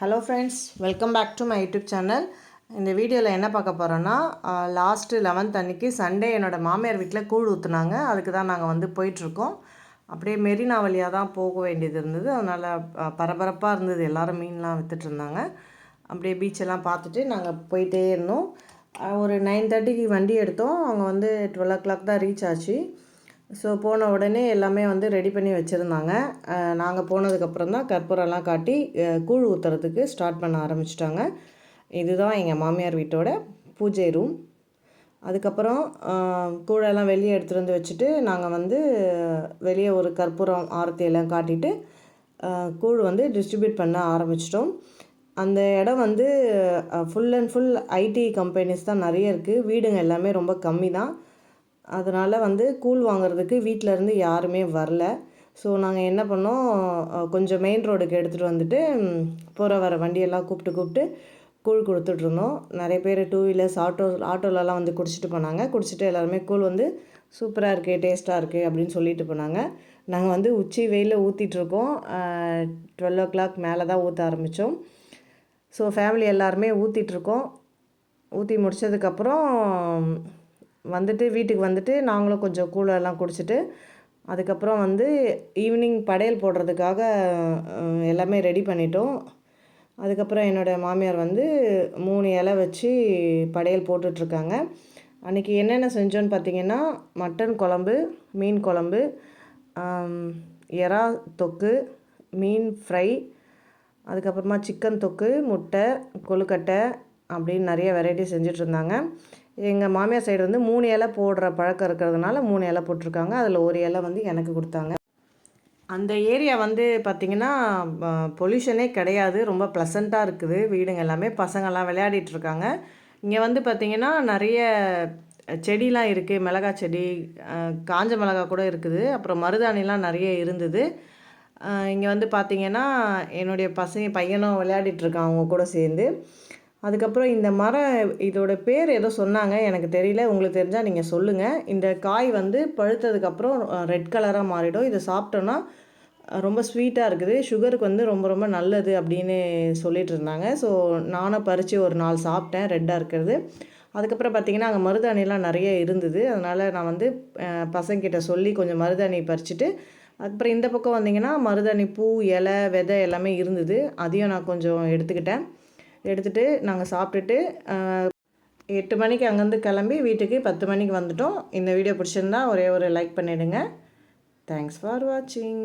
Hello friends welcome back to my YouTube channel இந்த வீடியோவில் என்ன பார்க்க போகிறோன்னா லாஸ்ட்டு லெவன்த் அன்னைக்கு சண்டே என்னோடய மாமியார் வீட்டில் கூழ் ஊற்றுனாங்க அதுக்கு தான் நாங்கள் வந்து போயிட்டுருக்கோம். அப்படியே மெரினா வழியாக தான் போக வேண்டியது இருந்தது. அதனால் பரபரப்பாக இருந்தது. எல்லோரும் மீன்லாம் விற்றுட்டு இருந்தாங்க. அப்படியே பீச்செல்லாம் பார்த்துட்டு நாங்கள் போயிட்டே இருந்தோம். ஒரு நைன் தேர்ட்டிக்கு வண்டி எடுத்தோம். அவங்க வந்து டுவெல் ஓ கிளாக் தான் ரீச் ஆச்சு. ஸோ போன உடனே எல்லாமே வந்து ரெடி பண்ணி வச்சுருந்தாங்க. நாங்கள் போனதுக்கப்புறம் தான் கற்பூரம்லாம் காட்டி கூழ் ஊற்றுறதுக்கு ஸ்டார்ட் பண்ண ஆரம்பிச்சிட்டாங்க. இதுதான் எங்கள் மாமியார் வீட்டோட பூஜை ரூம் அதுக்கப்புறம் கூழெல்லாம் வெளியே எடுத்துகிட்டு வந்து வச்சுட்டு நாங்கள் வந்து வெளியே ஒரு கற்பூரம் ஆரத்தியெல்லாம் காட்டிட்டு கூழ் வந்து டிஸ்ட்ரிபியூட் பண்ண ஆரம்பிச்சிட்டோம். அந்த இடம் வந்து full and full IT companies தான் நிறைய இருக்குது வீடுங்க எல்லாமே ரொம்ப கம்மி தான். அதனால் வந்து கூழ் வாங்குறதுக்கு வீட்ல இருந்து யாருமே வரல. ஸோ நாங்கள் என்ன பண்ணோம் கொஞ்சம் மெயின் ரோடுக்கு எடுத்துகிட்டு வந்துட்டு போகிற வர வண்டியெல்லாம் கூப்பிட்டு கூப்பிட்டு கூழ் கொடுத்துட்ருந்தோம் நிறைய பேர் டூ வீலர்ஸ் ஆட்டோ ஆட்டோலலாம் வந்து குடிச்சிட்டு போனாங்க. குடிச்சிட்டு எல்லாருமே கூழ் வந்து சூப்பராக இருக்குது டேஸ்ட்டாக இருக்குது அப்படின்னு சொல்லிட்டு போனாங்க. நாங்கள் வந்து உச்சி வெயிலில் ஊற்றிட்டுருக்கோம் டுவெல் ஓ கிளாக் மேலே தான் ஊற்ற ஆரம்பித்தோம் ஸோ ஃபேமிலி எல்லாருமே ஊற்றிட்டுருக்கோம் ஊற்றி முடிச்சதுக்கப்புறம் வந்துட்டு வீட்டுக்கு வந்துட்டு நாங்களும் கொஞ்சம் கூழெல்லாம் குடிச்சிட்டு அதுக்கப்புறம் வந்து ஈவினிங் படையல் போடுறதுக்காக எல்லாமே ரெடி பண்ணிட்டோம். அதுக்கப்புறம் என்னோடய மாமியார் வந்து மூணு இலை வச்சு படையல் போட்டுட்ருக்காங்க. அன்றைக்கி என்னென்ன செஞ்சோன்னு பார்த்தீங்கன்னா மட்டன் குழம்பு மீன் குழம்பு எறா தொக்கு மீன் ஃப்ரை அதுக்கப்புறமா சிக்கன் தொக்கு முட்டை கொழுக்கட்டை அப்படின்னு நிறைய வெரைட்டி செஞ்சுட்டு இருந்தாங்க எங்கள் மாமியார் சைடு வந்து மூணு இலை போடுற பழக்கம் இருக்கிறதுனால மூணு இலை போட்டிருக்காங்க. அதில் ஒரு இலை வந்து எனக்கு கொடுத்தாங்க. அந்த ஏரியா வந்து பார்த்திங்கன்னா பொல்யூஷனே கிடையாது. ரொம்ப ப்ளசண்ட்டாக இருக்குது. வீடுங்க எல்லாமே பசங்கள்லாம் விளையாடிட்டு இருக்காங்க இங்கே வந்து பார்த்திங்கன்னா நிறைய செடிலாம் இருக்குது மிளகா செடி காஞ்ச மிளகா கூட இருக்குது. அப்புறம் மருதாணிலாம் நிறைய இருந்தது. இங்கே வந்து பார்த்திங்கன்னா என்னுடைய பசங்க பையனும் விளையாடிட்டு இருக்கான் அவங்க கூட சேர்ந்து. அதுக்கப்புறம் இந்த மரம் இதோட பேர் ஏதோ சொன்னாங்க எனக்கு தெரியல உங்களுக்கு தெரிஞ்சால் நீங்கள் சொல்லுங்கள் இந்த காய் வந்து பழுத்ததுக்கப்புறம் ரெட் கலராக மாறிடும். இதை சாப்பிட்டோன்னா ரொம்ப ஸ்வீட்டாக இருக்குது. சுகருக்கு வந்து ரொம்ப ரொம்ப நல்லது அப்படின்னு சொல்லிட்டு இருந்தாங்க. ஸோ நானும் பறித்து ஒரு நாள் சாப்பிட்டேன் ரெட்டாக இருக்கிறது. அதுக்கப்புறம் பார்த்திங்கன்னா அங்கே மருதாணிலாம் நிறைய இருந்தது. அதனால் நான் வந்து பசங்கிட்ட சொல்லி கொஞ்சம் மருதாணி பறிச்சுட்டு அதுக்கப்புறம் இந்த பக்கம் வந்தீங்கன்னா மருதாணி பூ இலை விதை எல்லாமே இருந்தது. அதையும் நான் கொஞ்சம் எடுத்துக்கிட்டேன். எடுத்துகிட்டு நாங்கள் சாப்பிட்டுட்டு எட்டு மணிக்கு அங்கேருந்து கிளம்பி வீட்டுக்கு பத்து மணிக்கு வந்துட்டோம். இந்த வீடியோ பிடிச்சிருந்தா ஒரே ஒரு லைக் பண்ணிவிடுங்க தேங்க்ஸ் ஃபார் வாட்சிங்